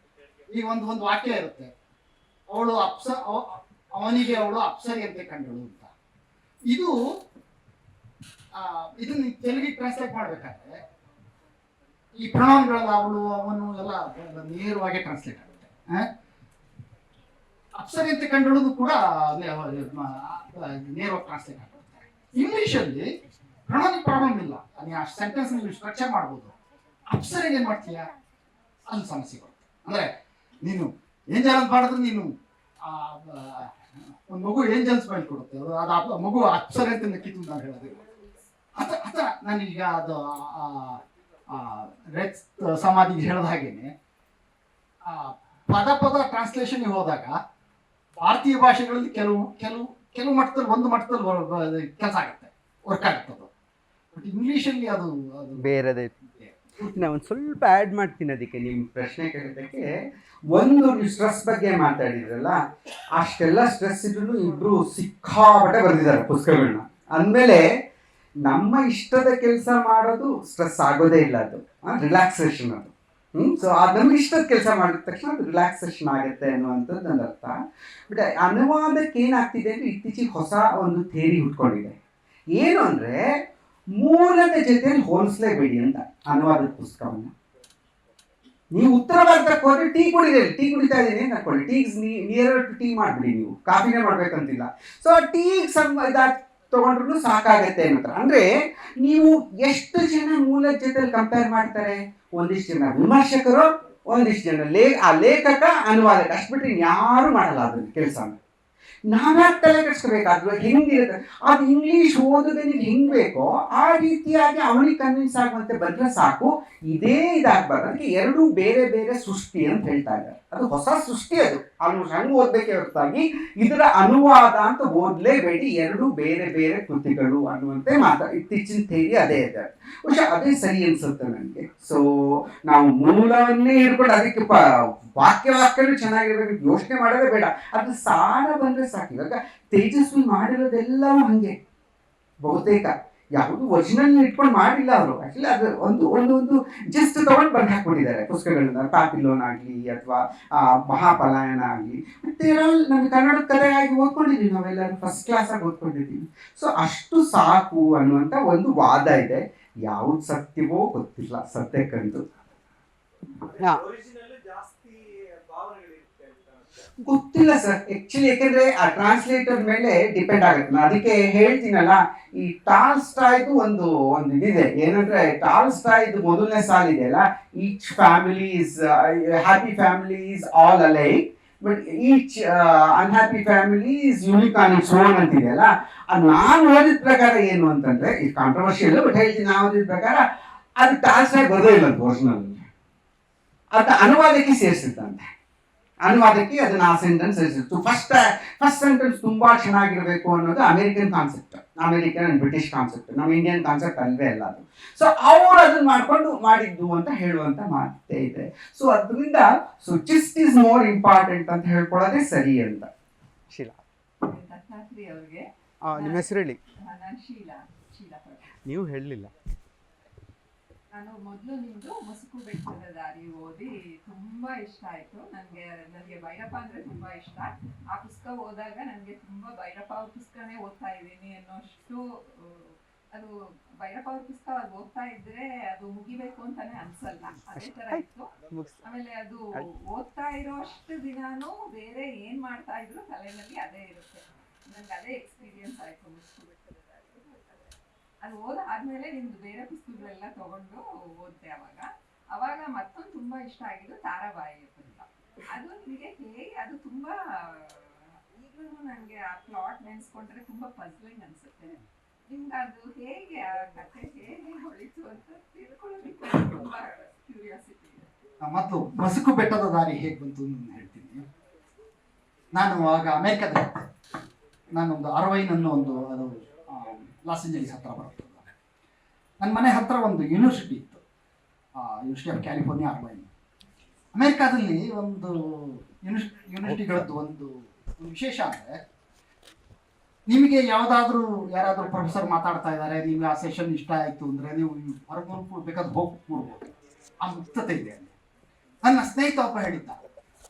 ಈಗ ಒಂದು ಒಂದು ವಾಕ್ಯ ಇರುತ್ತೆ. ಅವಳು ಅಪ್ಸ ಅವ- ಅವನಿಗೆ ಅವಳು ಅಂತ ಕಂಡಳು. ಅಂತ ಇದು ಇದನ್ನ ತೆಲುಗಿ ಟ್ರಾನ್ಸ್ಲೇಟ್ ಮಾಡ್ಬೇಕಾದ್ರೆ ಈ ಪ್ರೊನೌನ್ಗಳೆಲ್ಲ ಅವಳು ಅವನು ಎಲ್ಲ ನೇರವಾಗಿ ಟ್ರಾನ್ಸ್ಲೇಟ್ ಆಗುತ್ತೆ. ಆ? ಅಪ್ಸರಿ ಅಂತ ಕಂಡುಹಿಡಿದು ಕೂಡ ನೇರವಾಗಿ ಟ್ರಾನ್ಸ್ಲೇಟ್ ಆಗುತ್ತೆ ಇಂಗ್ಲಿಷಲ್ಲಿ ಪ್ರಣಾಮಿ ಪ್ರಾಬ್ಲಮ್ ಇಲ್ಲ. ನೀವು ಆ ಸೆಂಟೆನ್ಸ್ ನೀವು ಸ್ಟ್ರಕ್ಚರ್ ಮಾಡ್ಬೋದು. ಅಪ್ಸರಿಗೆ ಏನ್ ಮಾಡ್ತೀಯ? ಅಲ್ಲಿ ಸಮಸ್ಯೆ ಅಂದ್ರೆ ನೀನು ಏಂಜಲ್ ಅಂತ ಮಾಡಿದ್ರೆ ನೀನು ಒಂದು ಮಗು ಏಂಜಲ್ ಕೊಡುತ್ತೆ ಅದು ಅದು ಮಗು ಅಂತ ನಕ್ಕಿತು ನಾನು ಹೇಳೋದು. ಅಥ ಅಥ ನಾನೀಗ ಅದು ರೆಕ್ಸ್ ಸಮಾಧಿಗೆ ಹೇಳಿದ ಹಾಗೇನೆ. ಪದ ಪದ ಟ್ರಾನ್ಸ್ಲೇಷನ್ ಹೋದಾಗ ಭಾರತೀಯ ಭಾಷೆಗಳಲ್ಲಿ ಕೆಲವು ಕೆಲವು ಕೆಲವು ಮಟ್ಟದಲ್ಲಿ, ಒಂದು ಮಟ್ಟದಲ್ಲಿ ಕೆಲಸ ಆಗುತ್ತೆ. ವರ್ಕ್ ಆಗುತ್ತೆ ಅದು. ಬಟ್ ಇಂಗ್ಲೀಷಲ್ಲಿ ಅದು ಅದು ಬೇರೆದೇ ನಾ ಒಂದು ಸ್ವಲ್ಪ ಆ್ಯಡ್ ಮಾಡ್ತೀನಿ ಅದಕ್ಕೆ ನಿಮ್ಮ ಪ್ರಶ್ನೆ ಕೇಳಿದ್ದಕ್ಕೆ. ಒಂದು ನೀವು ಸ್ಟ್ರೆಸ್ ಬಗ್ಗೆ ಮಾತಾಡಿದ್ರಲ್ಲ, ಅಷ್ಟೆಲ್ಲ ಸ್ಟ್ರೆಸ್ ಇದ್ರೂ ಇಬ್ಬರು ಸಿಕ್ಕಾಪಟ್ಟೆ ಬರೆದಿದ್ದಾರೆ ಪುಸ್ತಕಗಳನ್ನ ಅಂದಮೇಲೆ ನಮ್ಮ ಇಷ್ಟದ ಕೆಲಸ ಮಾಡೋದು ಸ್ಟ್ರೆಸ್ ಆಗೋದೇ ಇಲ್ಲ ಅದು ರಿಲ್ಯಾಕ್ಸೇಷನ್ ಅದು. ಹ್ಞೂ ಸೊ ಅದು ನಮ್ಮ ಇಷ್ಟದ ಕೆಲಸ ಮಾಡಿದ ತಕ್ಷಣ ಅದು ರಿಲ್ಯಾಕ್ಸೇಷನ್ ಆಗುತ್ತೆ ಅನ್ನುವಂಥದ್ದು ನನ್ನ ಅರ್ಥ. ಬಟ್ ಅನುವಾದಕ್ಕೆ ಏನಾಗ್ತಿದೆ ಅಂದರೆ ಇತ್ತೀಚೆಗೆ ಹೊಸ ಒಂದು ಥೇರಿ ಹುಟ್ಕೊಂಡಿದೆ. ಏನು ಅಂದರೆ ಮೂಲದ ಜೊತೆಯಲ್ಲಿ ಹೋಲಿಸ್ಲೇಬೇಡಿ ಅಂತ ಅನುವಾದದ ಪುಸ್ತಕವನ್ನು. ನೀವು ಉತ್ತರ ಭಾರತಕ್ಕೆ ಹೋದ್ರೆ ಟೀ ಕುಡಿದೇಳಿ ಟೀ ಕುಡಿತಾ ಇದ್ದೀನಿ ಅಂತ ಅನ್ಕೊಳ್ಳಿ. ಟೀ ನಿಯರ್ ಟು ಟೀ ಮಾಡಿಬಿಡಿ ನೀವು. ಕಾಫಿನೇ ಮಾಡ್ಬೇಕಂತಿಲ್ಲ. ಸೊ ಟೀ ಸಮ್ ತಗೊಂಡ್ರು ಸಾಕಾಗತ್ತೆ ಅನ್ನೋತ್ರ ಅಂದ್ರೆ ನೀವು ಎಷ್ಟು ಜನ ಮೂಲ ಜೊತೆಲಿ ಕಂಪೇರ್ ಮಾಡ್ತಾರೆ? ಒಂದಿಷ್ಟು ಜನ ವಿಮರ್ಶಕರು, ಒಂದಿಷ್ಟು ಜನ ಲೇ, ಆ ಲೇಖಕ, ಅನುವಾದಕ. ಅಷ್ಟು ಬಿಟ್ಟರೆ ಯಾರು ಮಾಡಲ್ಲ ಅದನ್ನ ಕೆಲಸ ನಾವ್ಯಾಕೆ ತಲೆ ಕೆಡಿಸ್ಕೋಬೇಕಾದ್ರು ಹೆಂಗಿರುತ್ತೆ? ಅದು ಇಂಗ್ಲಿಷ್ ನೀವು ಹೆಂಗ್ ಬೇಕೋ, ಆ ರೀತಿಯಾಗಿ ಅವನಿಗೆ ಕನ್ವಿನ್ಸ್ ಆಗುವಂತೆ ಬಂದ್ರೆ ಸಾಕು. ಇದೇ ಇದಾಗಬಾರ್ದು. ಅದಕ್ಕೆ ಎರಡು ಬೇರೆ ಬೇರೆ ಸೃಷ್ಟಿ ಅಂತ ಹೇಳ್ತಾ ಇದ್ದಾರೆ. ಅದು ಹೊಸ ಸೃಷ್ಟಿ ಅದು. ಆಲ್ಮೋಸ್ಟ್ ಹಂಗೆ ಓದ್ಬೇಕೆ ಹೊರತಾಗಿ ಇದರ ಅನುವಾದ ಅಂತ ಓದ್ಲೇಬೇಡಿ. ಎರಡು ಬೇರೆ ಬೇರೆ ಕೃತಿಗಳು ಅನ್ನುವಂತೆ ಮಾತಾ ಇತ್ತೀಚಿನ ಥೇರಿ ಅದೇ ಇದೆ. ಬಹುಶಃ ಅದೇ ಸರಿ ಅನ್ಸುತ್ತೆ ನನಗೆ. ಸೊ ನಾವು ಮೂಲವನ್ನೇ ಹಿಡ್ಕೊಂಡು ಅದಕ್ಕೆ ವಾಕ್ಯ ವಾಕ್ಯಗಳು ಚೆನ್ನಾಗಿರ್ಬೇಕು. ಯೋಚನೆ ಮಾಡೋದೇ ಬೇಡ. ಅದು ಸಾರ ಬಂದ್ರೆ ಸಾಕು. ಇವಾಗ ತೇಜಸ್ವಿ ಮಾಡಿರೋದೆಲ್ಲವೂ ಹಂಗೆ. ಬಹುತೇಕ. ಯಾವುದು ಒರಿಜಿನಲ್ ಇಟ್ಕೊಂಡು ಮಾಡಿಲ್ಲ ಅವರು. ಆಕ್ಚುಲಿ ಅದು ಒಂದು ಒಂದು ಒಂದು ಜಸ್ಟ್ ತಗೊಂಡು ಬಂದು ಹಾಕ್ಬಿಟ್ಟಿದ್ದಾರೆ. ಪುಸ್ತಕಗಳನ್ನ ಪಾಪಿಲೋನ್ ಆಗಲಿ ಅಥವಾ ಮಹಾಪಲಾಯನ ಆಗಲಿ. ಮತ್ತೆ ನಮ್ಗೆ ಕನ್ನಡ ಕಲೆಯಾಗಿ ಓದ್ಕೊಂಡಿದ್ದೀವಿ ನಾವೆಲ್ಲ ಫಸ್ಟ್ ಕ್ಲಾಸ್ ಆಗಿ ಓದ್ಕೊಂಡಿದ್ದೀವಿ. ಸೊ ಅಷ್ಟು ಸಾಕು ಅನ್ನುವಂಥ ಒಂದು ವಾದ ಇದೆ. ಯಾವ್ದು ಸತ್ಯವೋ ಗೊತ್ತಿಲ್ಲ. ಸತ್ಯಕ್ಕಂತೂ. ಗೊತ್ತಿಲ್ಲ ಸರ್ ಆಕ್ಚುಲಿ ಯಾಕಂದ್ರೆ ಆ ಟ್ರಾನ್ಸ್ಲೇಟರ್ ಮೇಲೆ ಡಿಪೆಂಡ್ ಆಗುತ್ತೆ. ನಾನು ಅದಕ್ಕೆ ಹೇಳ್ತೀನಲ್ಲ, ಈ ಟಾಲ್ ಸ್ಟಾಯ್ದು ಒಂದು ಒಂದು ಇದಿದೆ. ಏನಂದ್ರೆ ಟಾಲ್ ಸ್ಟಾಯ್ದು ಮೊದಲನೇ ಸಾಲಿದೆಯಲ್ಲ each family is happy family is all alike but each unhappy family is unique on its own ಅಂತಿದೆಯಲ್ಲ ಅದು ನಾನು ಓದಿದ ಪ್ರಕಾರ ಏನು ಅಂತಂದ್ರೆ ಈ ಕಾಂಟ್ರವರ್ಷಿಯಲ್ ಬಟ್ ಹೇಳ್ತೀನಿ ನಾನು ಓದಿದ ಪ್ರಕಾರ, ಅದು ಟಾಲ್ ಸ್ಟಾಯ್ ಬರೋದೇ ಇಲ್ಲ ಅದು ಅನುವಾದಕ್ಕೆ ಸೇರಿಸಿದ್ದಂತೆ. ಅನುವಾದಕ್ಕೆ ಅದನ್ನ ಆ ಸೆಂಟೆನ್ಸ್ ಸರಿಸಿತ್ತು ಫಸ್ಟ್ ಫಸ್ಟ್ ಸೆಂಟೆನ್ಸ್ ತುಂಬಾ ಚೆನ್ನಾಗಿರಬೇಕು ಅನ್ನೋದು American concept American and British concept ನಮ್ಮ ಇಂಡಿಯನ್ ಕಾನ್ಸೆಪ್ಟ್ ಅಲ್ಲದೆ ಅಲ್ಲ ಅದು. ಸೊ ಅವರು ಅದನ್ನ ಮಾಡ್ಕೊಂಡು ಮಾಡಿದ್ದು ಅಂತ ಹೇಳುವಂತ ಮಾತೇ ಇದೆ. ಸೊ ಅದರಿಂದ so gist is more important ಅಂತ ಹೇಳ್ಕೊಳ್ಳೋದೇ ಸರಿ ಅಂತ. ಶೀಲಾ. ನಿಮ್ಮ ಹೆಸರು ಹೇಳಿ. ನಾನು ಶೀಲಾ. ಶೀಲಾ ಭಟ್. ನೀವು ಹೇಳಲಿಲ್ಲ. ನಾನು ಮೊದಲು ನಿಮ್ದು ಮುಸುಕು ಬೆಟ್ಟದ ದಾರಿ ಓದಿ ತುಂಬಾ ಇಷ್ಟ ಆಯ್ತು. ನನಗೆ ನನಗೆ ಭೈರಪ್ಪ ಅಂದ್ರೆ ತುಂಬಾ ಇಷ್ಟ. ಆ ಪುಸ್ತಕ ಓದಾಗ ನನಗೆ ತುಂಬಾ ಭೈರಪ್ಪ ಅವ್ರ ಪುಸ್ತಕನೇ ಓದ್ತಾ ಇದ್ದೀನಿ ಅನ್ನೋಷ್ಟು ಅದು ಭೈರಪ್ಪ ಅವ್ರ ಪುಸ್ತಕ ಅದು ಓದ್ತಾ ಇದ್ರೆ ಅದು ಮುಗಿಬೇಕು ಅಂತಾನೆ ಅನ್ಸಲ್ಲ. ಅದೇ ತರ ಇತ್ತು. ಆಮೇಲೆ ಅದು ಓದ್ತಾ ಇರೋ ಅಷ್ಟು ದಿನಾನು ಬೇರೆ ಏನ್ ಮಾಡ್ತಾ ಇದ್ರು ತಲೆನಲ್ಲಿ ಅದೇ ಇರುತ್ತೆ. ನನ್ಗೆ ಅದೇ ಎಕ್ಸ್ಪೀರಿಯನ್ಸ್ ಆಯ್ತು ಮುಸುಕು ಬೆಟ್ಟದ ಅದು ಓದ ಆದ್ಮೇಲೆ ನಿಮ್ದು ಬೇರೆ ಪುಸ್ತಕಗಳೆಲ್ಲ ತಗೊಂಡು ಓದ್ದೆ ಅವಾಗ. ಅವಾಗ ಮತ್ತೊಂದು ತುಂಬಾ ಇಷ್ಟ ಆಗಿದ್ದು ತಾರಾಬಾಯಿ ಅಂತ. ಅದು ನಿಮಗೆ ಹೇಗೆ ಅದು ತುಂಬಾ ಈಗಲೂ ನನಗೆ ಆ ಪ್ಲಾಟ್ ನೆನ್ಸ್ಕೊಂಡ್ರೆ ತುಂಬಾ ಪಜ್ಲಿಂಗ್ ಅನ್ಸುತ್ತೆ. ನಿಮ್ಗೆ ಅದು ಹೇಗೆ ಆ ಹೇಗೆ ಹೊಳಿತು ಅಂತ ತಿಳ್ಕೊಳ್ಳೋದಕ್ಕೆ ತುಂಬಾ ಕ್ಯೂರಿಯಾಸಿಟಿ ಇದೆ. ಮತ್ತು ಮಸುಕು ಬೆಟ್ಟದ ದಾರಿ ಹೇಗೆ ಬಂತು ನಾನು ಹೇಳ್ತೀನಿ. ನಾನು ಆಗ ಅಮೇರಿಕಾದ ನಾನು ಒಂದು ಅನ್ನೋ ಒಂದು ಅದು ಆ, ಲಾಸ್ ಏಂಜಲೀಸ್ ಹತ್ರ ಬರುತ್ತೆ ನನ್ನ ಮನೆ ಹತ್ರ ಒಂದು ಯೂನಿವರ್ಸಿಟಿ ಇತ್ತು. ಯೂನಿವರ್ಸಿಟಿ ಆಫ್ ಕ್ಯಾಲಿಫೋರ್ನಿಯಾ ಅರ್ಬೈನ್ ಅಮೇರಿಕಾದಲ್ಲಿ ಒಂದು ಯೂನಿವರ್ಸಿ ಯೂನಿವರ್ಸಿಟಿಗಳದ್ದು ಒಂದು ವಿಶೇಷ ಅಂದರೆ ನಿಮಗೆ ಯಾವುದಾದ್ರೂ, ಯಾರಾದರೂ ಪ್ರೊಫೆಸರ್ ಮಾತಾಡ್ತಾ ಇದ್ದಾರೆ, ನಿಮಗೆ ಆ ಸೆಷನ್ ಇಷ್ಟ ಆಯಿತು ಅಂದರೆ ನೀವು ಹೊರಗೆ ಬೇಕಾದ್ರೆ ಹೋಗಿ ಕೂಡ್ಬೋದು ಆ ಮುಕ್ತತೆ ಇದೆ ಅಲ್ಲಿ. ನನ್ನ ಸ್ನೇಹಿತ ಒಬ್ಬ ಹೇಳಿದ್ದ.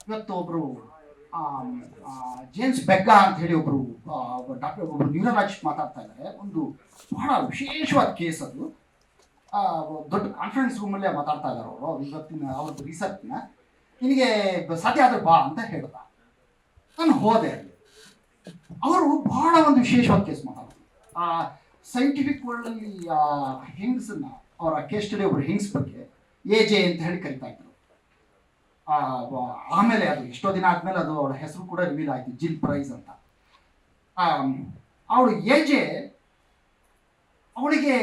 ಇವತ್ತು ಒಬ್ಬರು ಜೇಮ್ಸ್ ಬೆಗ್ಗಾ ಅಂತ ಹೇಳಿ ಒಬ್ಬರು ಡಾಕ್ಟರ್ ಒಬ್ಬರು ನ್ಯೂರಾಲಜಿಸ್ಟ್ ಮಾತಾಡ್ತಾ ಇದ್ದಾರೆ ಒಂದು ಬಹಳ ವಿಶೇಷವಾದ ಕೇಸ್ ಅದು. ದೊಡ್ಡ ಕಾನ್ಫರೆನ್ಸ್ ರೂಮಲ್ಲೇ ಮಾತಾಡ್ತಾ ಇದ್ದಾರೆ ಅವರು. ಇವತ್ತಿನ, ಅವ್ರದ್ದು ರಿಸರ್ಚ್ನ ನಿನಗೆ ಸಾಧ್ಯ ಆದ್ರೆ ಬಾ ಅಂತ ಹೇಳ್ದ. ನಾನು ಹೋದೆ ಅವರು ಬಹಳ ಒಂದು ವಿಶೇಷವಾದ ಕೇಸ್ ಮಾತಾಡ್ತಾರೆ. ಆ ಸೈಂಟಿಫಿಕ್ ವರ್ಲ್ಡಲ್ಲಿ ಹೆಂಗ್ಸನ್ನ ಅವರ ಕೇಸ್ ಸ್ಟಡಿ ಒಬ್ಬರು ಹಿಂಗ್ಸ್ ಬಗ್ಗೆ, ಎ ಜೆ ಅಂತ ಹೇಳಿ ಕರಿತಾ ಇದ್ರು. ಆಮೇಲೆ ಅದು ಎಷ್ಟೋ ದಿನ ಆದ್ಮೇಲೆ ಅದು ಅವಳ ಹೆಸರು ಕೂಡ ರಿವೀಲ್ ಆಯ್ತು, ಜಿಲ್ ಪ್ರೈಸ್ ಅಂತ. ಅವಳು ಏಜೆ ಅವಳಿಗೆ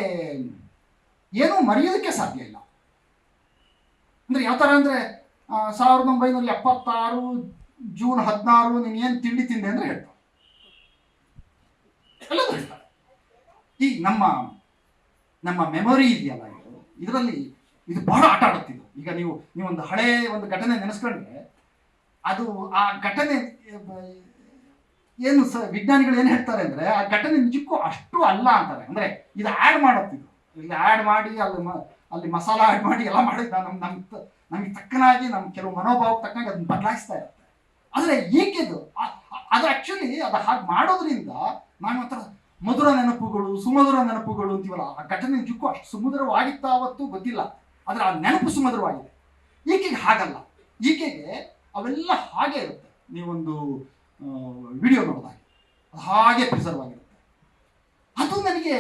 ಏನೂ ಮರೆಯೋದಕ್ಕೆ ಸಾಧ್ಯ ಇಲ್ಲ. ಅಂದ್ರೆ ಯಾವ ಥರ ಅಂದ್ರೆ ಸಾವಿರದ ಒಂಬೈನೂರ ಎಪ್ಪತ್ತಾರು ಜೂನ್ ಹದಿನಾರು ನೀನು ಏನು ತಿಂಡಿ ತಿಂದೆ ಅಂದ್ರೆ ಹೇಳ್ತಾಳೆ. ಎಲ್ಲದೂ ಈ ನಮ್ಮ ನಮ್ಮ ಮೆಮೊರಿ ಇದೆಯಲ್ಲ ಇದು. ಇದರಲ್ಲಿ ಇದು ಬಹಳ ಆಟ ಆಡುತ್ತಿದ್ದು ಈಗ ನೀವು, ನೀವೊಂದು ಹಳೆ ಒಂದು ಘಟನೆ ನೆನೆಸ್ಕೊಂಡ್ರೆ, ಅದು ಆ ಘಟನೆ, ಏನು ಸ, ವಿಜ್ಞಾನಿಗಳು ಏನು ಹೇಳ್ತಾರೆ ಅಂದರೆ, ಆ ಘಟನೆ ನಿಜಕ್ಕೂ ಅಷ್ಟು ಅಲ್ಲ ಅಂತಾರೆ. ಅಂದರೆ ಇದು ಆ್ಯಡ್ ಮಾಡುತ್ತಿದ್ದು ಇಲ್ಲಿ ಆ್ಯಡ್ ಮಾಡಿ, ಅಲ್ಲಿ ಮ, ಅಲ್ಲಿ ಮಸಾಲ ಆ್ಯಡ್ ಮಾಡಿ ಎಲ್ಲ ಮಾಡಿದ ನಮ್ಮ ನಮ್ಮ ನಮಗೆ ತಕ್ಕನಾಗಿ ನಮ್ಮ ಕೆಲವು ಮನೋಭಾವಕ್ಕೆ ತಕ್ಕನಾಗಿ ಅದನ್ನ ಬದಲಾಯಿಸ್ತಾ ಇರುತ್ತೆ. ಆದರೆ ಈಗಿದು, ಆ- ಆ- ಅದು ಆ್ಯಕ್ಚುಲಿ ಅದು ಹಾಗೆ ಮಾಡೋದ್ರಿಂದ ನಾನು ಮಾತ್ರ ಮಧುರ ನೆನಪುಗಳು, ಸುಮಧುರ ನೆನಪುಗಳು ಅಂತೀವಲ್ಲ, ಆ ಘಟನೆ ನಿಜಕ್ಕೂ ಅಷ್ಟು ಸುಮಧುರವಾಗಿತ್ತಾವತ್ತೂ ಗೊತ್ತಿಲ್ಲ. ಆದರೆ ಆ ನೆನಪು ಸುಮಧುರವಾಗಿದೆ. ಈಕೆಗೆ ಹಾಗಲ್ಲ. ಈಕೆಗೆ ಅವೆಲ್ಲ ಹಾಗೆ ಇರುತ್ತೆ. ನೀವೊಂದು ವಿಡಿಯೋ ನೋಡಿದಾಗ ಹಾಗೆ ಪ್ರಿಸರ್ವ್ ಆಗಿರುತ್ತೆ. ಅದು ನನಗೆ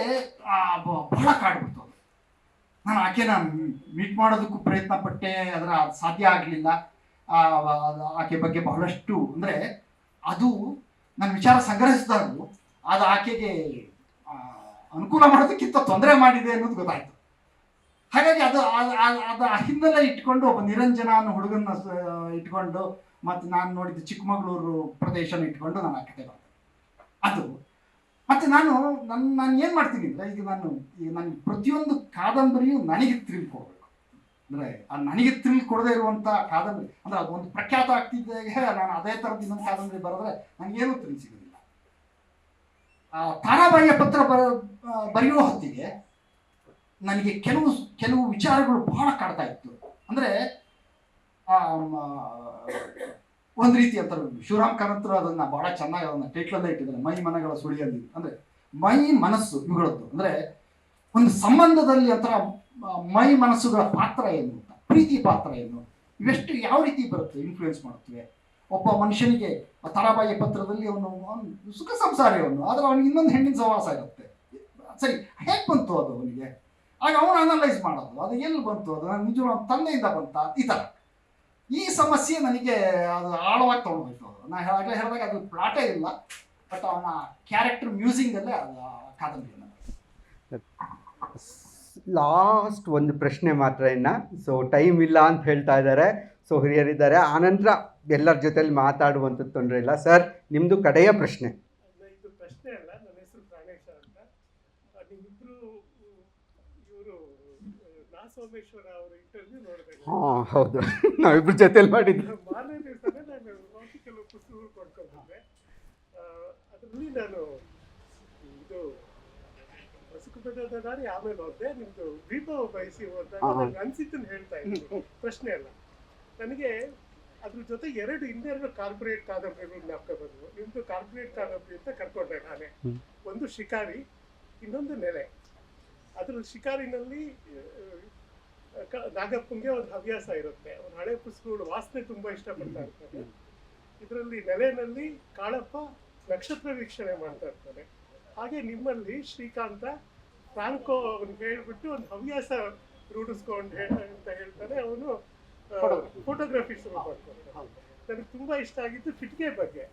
ಬಹಳ ಕಾಡ್ಬಿಡ್ತು ಅದು. ನಾನು ಆಕೆನ ಮೀಟ್ ಮಾಡೋದಕ್ಕೂ ಪ್ರಯತ್ನ ಪಟ್ಟೆ, ಅದರ ಸಾಧ್ಯ ಆಗಲಿಲ್ಲ. ಆಕೆ ಬಗ್ಗೆ ಬಹಳಷ್ಟು ಅಂದರೆ ಅದು ನನ್ನ ವಿಚಾರ ಸಂಗ್ರಹಿಸಿದಾಗಲೂ ಅದು ಆಕೆಗೆ ಅನುಕೂಲ ಮಾಡೋದಕ್ಕಿಂತ ತೊಂದರೆ ಮಾಡಿದೆ ಅನ್ನೋದು ಗೊತ್ತಾಯ್ತು. ಹಾಗಾಗಿ ಅದು ಅದು ಹಿನ್ನೆಲೆ ಇಟ್ಕೊಂಡು ಒಬ್ಬ ನಿರಂಜನ ಅನ್ನೋ ಹುಡುಗನ ಇಟ್ಕೊಂಡು ಮತ್ತು ನಾನು ನೋಡಿದ ಚಿಕ್ಕಮಗಳೂರು ಪ್ರದೇಶನ ಇಟ್ಕೊಂಡು ನಾನು ಆ ಕತೆ ಬರ್ತೇನೆ ಅದು. ಮತ್ತೆ ನಾನು ನನ್ನ ನಾನು ಏನು ಮಾಡ್ತೀನಿ ಅಂದರೆ ಈಗ ನಾನು ಈಗ ನಾನು ಪ್ರತಿಯೊಂದು ಕಾದಂಬರಿಯು ನನಗೆ ಥ್ರಿಲ್ ಅಂದರೆ ಅದು ನನಗೆ ಥ್ರಿಲ್ ಕೊಡದೇ ಇರುವಂಥ ಕಾದಂಬರಿ ಅಂದರೆ ಅದು ಒಂದು ಪ್ರಖ್ಯಾತ ಆಗ್ತಿದ್ದಾಗೆ ನಾನು ಅದೇ ಥರದ ಇನ್ನೊಂದು ಕಾದಂಬರಿ ಬರೆದ್ರೆ ನನಗೇನೂ ಸಿಗೋದಿಲ್ಲ. ಆ, ತಾರಾಬಾಯಿಯ ಪತ್ರ ಬರ ಬರೆಯುವ ಹೊತ್ತಿಗೆ ನನಗೆ ಕೆಲವು ಕೆಲವು ವಿಚಾರಗಳು ಬಹಳ ಕಾಡ್ತಾ ಇತ್ತು. ಅಂದರೆ ಒಂದು ರೀತಿ ಅಂತ ಶಿವರಾಮ್ ಕಾರಂತರು ಅದನ್ನ ಬಹಳ ಚೆನ್ನಾಗಿ ಅದನ್ನ ಟೈಟ್ಲಲ್ಲೇ ಇಟ್ಟಿದ್ದಾರೆ, ಮೈ ಮನಗಳ ಸುಳಿಯಲ್ಲಿ. ಅಂದ್ರೆ, ಮೈ ಮನಸ್ಸು ಇವುಗಳದ್ದು ಅಂದ್ರೆ, ಒಂದು ಸಂಬಂಧದಲ್ಲಿ ಒಂಥರ ಮೈ ಮನಸ್ಸುಗಳ ಪಾತ್ರ ಏನು ಅಂತ, ಪ್ರೀತಿ ಪಾತ್ರ ಏನು, ಇವೆಷ್ಟು ಯಾವ ರೀತಿ ಬರುತ್ತೆ ಇನ್ಫ್ಲೂಯೆನ್ಸ್ ಮಾಡುತ್ತವೆ? ಒಬ್ಬ ಮನುಷ್ಯನಿಗೆ ತರಾಬಾಯಿ ತಾರಾಬಾಯಿ ಪತ್ರದಲ್ಲಿ ಅವನು ಅವನು ಸುಖ ಸಂಸಾರಿ ಅವನು ಆದರೆ ಅವನಿಗೆ ಇನ್ನೊಂದು ಹೆಣ್ಣಿನ ಸಹವಾಸ ಇರುತ್ತೆ. ಸರಿ, ಹೇಗೆ ಬಂತು ಅದು ಅವನಿಗೆ? ಆಗ ಅವನು ಅನಲೈಸ್ ಮಾಡೋದು. ಅದು ಎಲ್ಲಿ ಬಂತು? ಅದು ನಾನು ನಿಜ ತಂದೆಯಿಂದ ಬಂತ? ಈ ಥರ ಈ ಸಮಸ್ಯೆ ನನಗೆ ಅದು ಆಳವಾಗಿ ತೊಗೊಂಡ್ಬಿಟ್ಟು ನಾನು ನಾ ಆಗಲೇ ಹೇಳಿದಾಗ ಅದು ಪ್ಲಾಟೇ ಇಲ್ಲ. ಬಟ್ ಅವನ ಕ್ಯಾರೆಕ್ಟರ್ ಮ್ಯೂಸಿಂಗಲ್ಲೇ ಅದು ಕಾದಂಬರಿ ಲಾಸ್ಟ್ ಒಂದು ಪ್ರಶ್ನೆ ಮಾತ್ರ ಇನ್ನ. ಸೊ ಟೈಮ್ ಇಲ್ಲ ಅಂತ ಹೇಳ್ತಾ ಇದ್ದಾರೆ ಸೊ ಹಿರಿಯರಿದ್ದಾರೆ. ಆನಂತರ ಎಲ್ಲರ ಜೊತೆಲಿ ಮಾತಾಡುವಂಥದ್ದು ತೊಂದರೆ ಇಲ್ಲ. ಸರ್ ನಿಮ್ಮದು ಕಡೆಯ ಪ್ರಶ್ನೆ ಅಲ್ಲ, ಇದು ಪ್ರಶ್ನೆ ಅಲ್ಲ ನನ್ನ ಹೆಸರು ಪ್ರಾಣೇಶ ಅಂತ ಆ, ನಿಮ್ಮಿಬ್ರು ಇವರು ನಾ ಸೋಮೇಶ್ವರ ಅವರ ಇಂಟರ್ವ್ಯೂ ನೋಡಿದೆ. ಹಾಂ ಹೌದು. ನಾವಿಬ್ರು ಜೊತೆಲಿ ಮಾಡಿದ್ದು. ಮಾರನೇ ದಿವಸನೇ ನಾನು ಹೋಗಿ ಕೆಲವು ಪುಸ್ತಕಗಳು ಕೊಂಡ್ಕೊಂಡಿದ್ದೆ ಅದರಲ್ಲಿ ನಾನು ಇದು ಬಸಕುಪೇಟದ ದಾರಿ ಆಮೇಲೆ ಹೋದೆ. ನಿಮ್ದು ದೀಪ ಬಯಸಿ ಹೋದಾಗ. ನನಗೆ ಅನ್ಸಿದ್ದನ್ನು ಹೇಳ್ತಾ ಇದ್ದೀನಿ ಪ್ರಶ್ನೆ ಅಲ್ಲ. ನನಗೆ ಅದ್ರ ಜೊತೆ ಎರಡು ಇನ್ನೆರಡು ಕಾರ್ಪೊರೇಟ್ ಕಾದಂಬರಿಗಳು ಜ್ಞಾಪಕ ಬಂದವು. ನಿಮ್ದು ಕಾರ್ಪೊರೇಟ್ ಕಾದಂಬರಿ ಅಂತ ಕರ್ಕೊಂಡೆ ನಾನೇ. ಒಂದು ಶಿಕಾರಿ ಇನ್ನೊಂದು ನೆಲೆ ಅದ್ರ ಶಿಕಾರಿನಲ್ಲಿ ನಾಗಪ್ಪಂಗೆ ಒಂದು ಹವ್ಯಾಸ ಇರುತ್ತೆ. ಅವ್ರ ಹಳೆ ಪುಸ್ತಕಗಳು ವಾಸನೆ ತುಂಬಾ ಇಷ್ಟಪಡ್ತಾ ಇರ್ತಾರೆ. ಇದರಲ್ಲಿ ನೆಲೆಯಲ್ಲಿ ಕಾಳಪ್ಪ ನಕ್ಷತ್ರ ವೀಕ್ಷಣೆ ಮಾಡ್ತಾ ಇರ್ತಾರೆ. ಹಾಗೆ ನಿಮ್ಮಲ್ಲಿ ಶ್ರೀಕಾಂತ ಫ್ರಾಂಕೋ ಅವ್ನಿಗೆ ಹೇಳ್ಬಿಟ್ಟು ಒಂದು ಹವ್ಯಾಸ ರೂಢಿಸ್ಕೊಂಡು ಅಂತ ಹೇಳ್ತಾರೆ. ಅವನು ಫೋಟೋಗ್ರಫಿ ಶುರು ಮಾಡ್ತಾರೆ. ನನಗೆ ತುಂಬಾ ಇಷ್ಟ ಆಗಿದ್ದು ಕಿಟಕಿ ಬಗ್ಗೆ.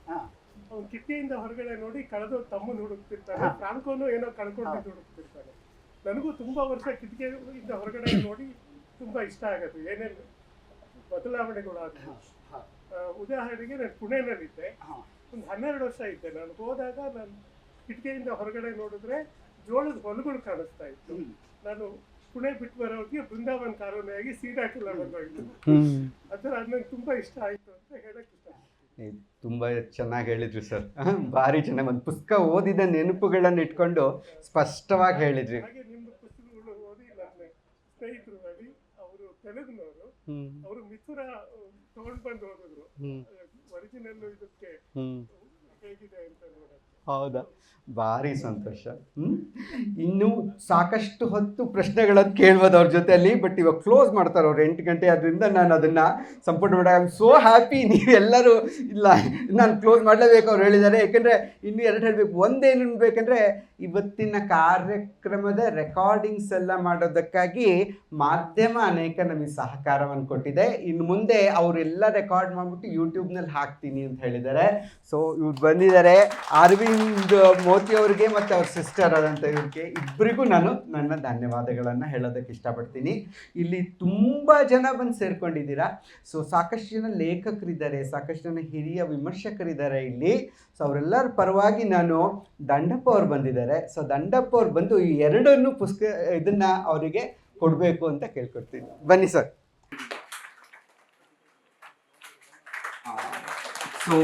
ಅವ್ನು ಕಿಟಕಿಯಿಂದ ಹೊರಗಡೆ ನೋಡಿ ಕಳೆದು ತಮ್ಮನ್ನು ಹುಡುಕ್ತಿರ್ತಾನೆ. ಫ್ರಾಂಕೋನು ಏನೋ ಕಳ್ಕೊಂಡಿದ್ದು ಹುಡುಕ್ತಿರ್ತಾನೆ. ನನಗೂ ತುಂಬಾ ವರ್ಷ ಕಿಟಕಿಯಿಂದ ಹೊರಗಡೆ ನೋಡಿ ತುಂಬಾ ಇಷ್ಟ ಆಗೋದು ಏನೇನು ಬದಲಾವಣೆಗಳು ಆದವು ಆ, ಉದಾಹರಣೆಗೆ ನಾನು ಪುಣೆನಲ್ಲಿದ್ದೆ. ಒಂದು ಹನ್ನೆರಡು ವರ್ಷ ಇದ್ದೆ. ನಾನು ಹೋದಾಗ ನಾನು ಕಿಟಕಿಯಿಂದ ಹೊರಗಡೆ ನೋಡಿದ್ರೆ ಜೋಳದ ಹೊಲಗಳು ಕಾಣಿಸ್ತಾ ಇತ್ತು. ನಾನು ಪುಣೆ ಬಿಟ್ಟು ಬರೋರಿಗೆ ಬೃಂದಾವನ್ ಕಾಲೋನಿಯಾಗಿ ಸೀದಾ ಕಿಲೋಮೀಟರ್ ಅದರ ಅದು ನಂಗೆ ತುಂಬಾ ಇಷ್ಟ ಆಯ್ತು ಅಂತ ಹೇಳಕ್ಕೆ ಇಷ್ಟ ತುಂಬ ಚೆನ್ನಾಗಿ ಹೇಳಿದ್ರಿ ಸರ್. ಭಾರಿ ಚೆನ್ನಾಗಿ ಒಂದು ಪುಸ್ತಕ ಓದಿದ ನೆನಪುಗಳನ್ನು ಇಟ್ಕೊಂಡು ಸ್ಪಷ್ಟವಾಗಿ ಹೇಳಿದ್ರಿ. ಹಾಗೆ ನಿಮ್ಮ ಪುಸ್ತಕಗಳು ಓದಿ ನನ್ನ ಸ್ನೇಹಿತರು ತೆಲುಗಿನವರು ಅವರು ಮಿಥುರ ತಗೊಂಡ್ ಬಂದು ಹೋದ್ರು ಒರಿಜಿನಲ್ ಇದಕ್ಕೆ ಹೇಗಿದೆ ಅಂತ ನೋಡಕ್ಕೆ. ಹೌದಾ? ಭಾರಿ ಸಂತೋಷ? ಇನ್ನು ಸಾಕಷ್ಟು ಹೊತ್ತು ಪ್ರಶ್ನೆಗಳನ್ನು ಕೇಳ್ಬೋದು ಅವ್ರ ಜೊತೆಯಲ್ಲಿ ಬಟ್ ಇವಾಗ ಕ್ಲೋಸ್ ಮಾಡ್ತಾರೆ ಅವ್ರು ಎಂಟು ಗಂಟೆ ಅದರಿಂದ ನಾನು ಅದನ್ನು ಸಂಪೂರ್ಣ ಮಾಡಿ ಐ ಆಮ್ ಸೋ ಹ್ಯಾಪಿ ನೀವೆಲ್ಲರೂ ಇಲ್ಲ, ನಾನು ಕ್ಲೋಸ್ ಮಾಡಲೇಬೇಕು ಅವ್ರು ಹೇಳಿದ್ದಾರೆ. ಯಾಕೆಂದರೆ ಇನ್ನು ಎರಡು ಹೇಳಬೇಕು. ಒಂದೇನು ಬೇಕಂದರೆ ಇವತ್ತಿನ ಕಾರ್ಯಕ್ರಮದ ರೆಕಾರ್ಡಿಂಗ್ಸ್ ಎಲ್ಲ ಮಾಡೋದಕ್ಕಾಗಿ ಮಾಧ್ಯಮ ಅನೇಕ ನಮಗೆ ಸಹಕಾರವನ್ನು ಕೊಟ್ಟಿದೆ. ಇನ್ನು ಮುಂದೆ ಅವರೆಲ್ಲ ರೆಕಾರ್ಡ್ ಮಾಡಿಬಿಟ್ಟು ಯೂಟ್ಯೂಬ್ನಲ್ಲಿ ಹಾಕ್ತೀನಿ ಅಂತ ಹೇಳಿದ್ದಾರೆ. ಸೊ ಇವ್ರು ಬಂದಿದ್ದಾರೆ. ಅರವಿಂದ್ ಮೋತಿ ಅವರಿಗೆ ಮತ್ತು ಅವ್ರ ಸಿಸ್ಟರ್ ಆದಂಥ ಇವ್ರಿಗೆ ಇಬ್ಬರಿಗೂ ನಾನು ನನ್ನ ಧನ್ಯವಾದಗಳನ್ನು ಹೇಳೋದಕ್ಕೆ ಇಷ್ಟಪಡ್ತೀನಿ. ಇಲ್ಲಿ ತುಂಬ ಜನ ಬಂದು ಸೇರ್ಕೊಂಡಿದ್ದೀರಾ. ಸೊ ಸಾಕಷ್ಟು ಜನ ಲೇಖಕರಿದ್ದಾರೆ ಸಾಕಷ್ಟು ಜನ ಹಿರಿಯ ವಿಮರ್ಶಕರಿದ್ದಾರೆ ಇಲ್ಲಿ. ಸೊ ಅವರೆಲ್ಲರ ಪರವಾಗಿ ನಾನು ದಂಡಪ್ಪ ಅವ್ರು ಬಂದಿದ್ದಾರೆ. ಸೊ ದಂಡಪ್ಪ ಅವ್ರು ಬಂದು ಈ ಎರಡನ್ನು ಪುಸ್ತಕ ಇದನ್ನು ಅವರಿಗೆ ಕೊಡಬೇಕು ಅಂತ ಕೇಳ್ಕೊಡ್ತೀನಿ. ಬನ್ನಿ ಸರ್ ಸೊ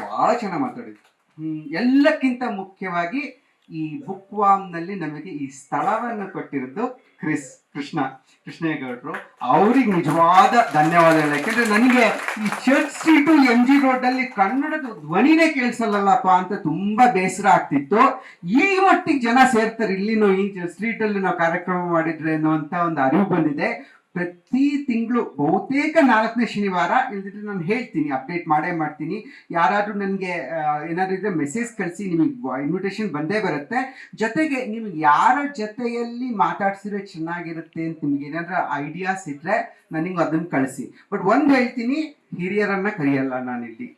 ಭಾಳ ಚೆನ್ನಾಗಿ ಮಾತಾಡಿದ್ವಿ ಹ್ಮ್, ಎಲ್ಲಕ್ಕಿಂತ ಮುಖ್ಯವಾಗಿ ಈ ಬುಕ್ನಲ್ಲಿ ನಮಗೆ ಈ ಸ್ಥಳವನ್ನು ಕೊಟ್ಟಿರೋದು ಕ್ರಿಸ್, ಕೃಷ್ಣ ಕೃಷ್ಣೇಗೌಡರು ಅವ್ರಿಗೆ ನಿಜವಾದ ಧನ್ಯವಾದಗಳು. ಯಾಕೆಂದ್ರೆ ನನಗೆ ಈ Church Street M G Road ಅಲ್ಲಿ ಕನ್ನಡದ ಧ್ವನಿನೇ ಕೇಳಿಸಲ್ಲಲ್ಲಪ್ಪ ಅಂತ ತುಂಬಾ ಬೇಸರ ಆಗ್ತಿತ್ತು. ಈ ಮಟ್ಟಿಗೆ ಜನ ಸೇರ್ತಾರೆ, ಇಲ್ಲಿನೂ ಈ ಸ್ಟ್ರೀಟ್ ಅಲ್ಲಿ ನಾವು ಕಾರ್ಯಕ್ರಮ ಮಾಡಿದ್ರೆ ಅನ್ನೋ ಅಂತ ಒಂದು ಅರಿವು ಬಂದಿದೆ. ಪ್ರತಿ ತಿಂಗಳು ಬಹುತೇಕ ನಾಲ್ಕನೇ ಶನಿವಾರ ಇಲ್ದಿದ್ರೆ ನಾನು ಹೇಳ್ತೀನಿ ಅಪ್ಡೇಟ್ ಮಾಡೇ ಮಾಡ್ತೀನಿ. ಯಾರಾದರೂ ನನಗೆ ಏನಾದರೂ ಇದ್ರೆ ಮೆಸೇಜ್ ಕಳಿಸಿ, ನಿಮಗೆ ಇನ್ವಿಟೇಷನ್ ಬಂದೇ ಬರುತ್ತೆ. ಜೊತೆಗೆ ನಿಮ್ಗೆ ಯಾರ ಜೊತೆಯಲ್ಲಿ ಮಾತಾಡ್ಸಿದ್ರೆ ಚೆನ್ನಾಗಿರುತ್ತೆ ಅಂತ ನಿಮ್ಗೆ ಏನಾದರೂ ಐಡಿಯಾಸ್ ಇದ್ರೆ ನನಗೆ ಅದನ್ನು ಕಳಿಸಿ. ಬಟ್ ಒಂದು ಹೇಳ್ತೀನಿ, ಹಿರಿಯರನ್ನ ಕರೆಯಲ್ಲ ನಾನಿಲ್ಲಿ.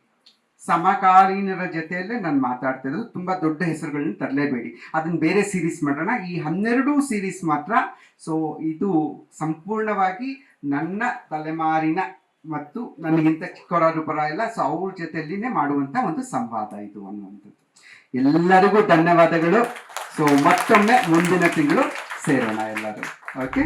ಸಮಕಾಲೀನರ ಜೊತೆಯಲ್ಲೇ ನಾನು ಮಾತಾಡ್ತಿರೋದು ತುಂಬ ದೊಡ್ಡ ಹೆಸರುಗಳನ್ನ ತರಲೇಬೇಡಿ. ಅದನ್ನ ಬೇರೆ ಸೀರೀಸ್ ಮಾಡೋಣ. ಈ ಹನ್ನೆರಡು ಸೀರೀಸ್ ಮಾತ್ರ ಸೊ ಇದು ಸಂಪೂರ್ಣವಾಗಿ ನನ್ನ ತಲೆಮಾರಿನ ಮತ್ತು ನನಗಿಂತ ಚಿಕ್ಕವರಾದ್ರು ಪರ ಇಲ್ಲ ಸೊ ಅವ್ರ ಜೊತೆಯಲ್ಲಿನೇ ಮಾಡುವಂತ ಒಂದು ಸಂವಾದ ಇದು ಅನ್ನುವಂಥದ್ದು. ಎಲ್ಲರಿಗೂ ಧನ್ಯವಾದಗಳು. ಸೊ ಮತ್ತೊಮ್ಮೆ ಮುಂದಿನ ತಿಂಗಳು ಸೇರೋಣ ಎಲ್ಲರೂ. ಓಕೆ